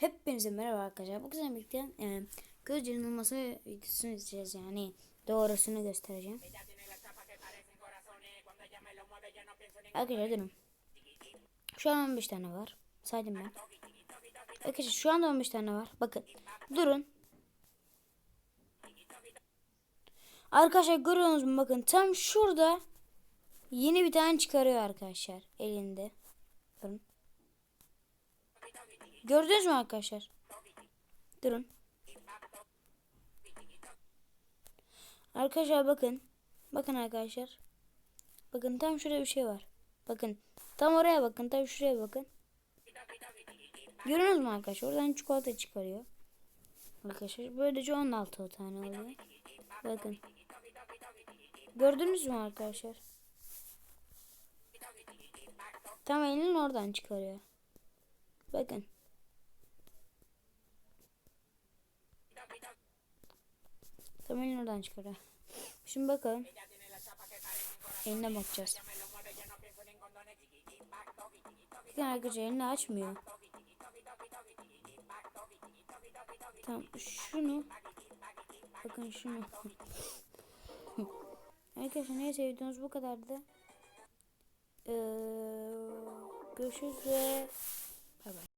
Hepinize merhaba arkadaşlar. Bu güzel birlikte e, göz yanılması videosunu izleyeceğiz yani. Doğrusunu göstereceğim. Arkadaşlar durun. Şu an 15 tane var. Saydım ben. Arkadaşlar şu anda 15 tane var. Bakın. Durun. Arkadaşlar görüyorsunuz mu? Bakın tam şurada yeni bir tane çıkarıyor arkadaşlar. Elinde. Durun. Gördünüz mü arkadaşlar? Durun. Arkadaşlar bakın. Bakın arkadaşlar. Bakın tam şurada bir şey var. Bakın. Tam oraya bakın. Tam şuraya bakın. Görüyorsunuz mu arkadaşlar? Oradan çikolata çıkarıyor. Arkadaşlar böylece 16 tane oluyor. Bakın. Gördünüz mü arkadaşlar? Tam elinin oradan çıkarıyor. Bakın. Elini oradan çıkarıyor. Şimdi bakalım. Eline bakacağız. Bakın arkadaşlar elini açmıyor. Tamam şunu. Bakın şunu. arkadaşlar neyse videomuz bu kadardı. Ee, görüşürüz ve bay bay.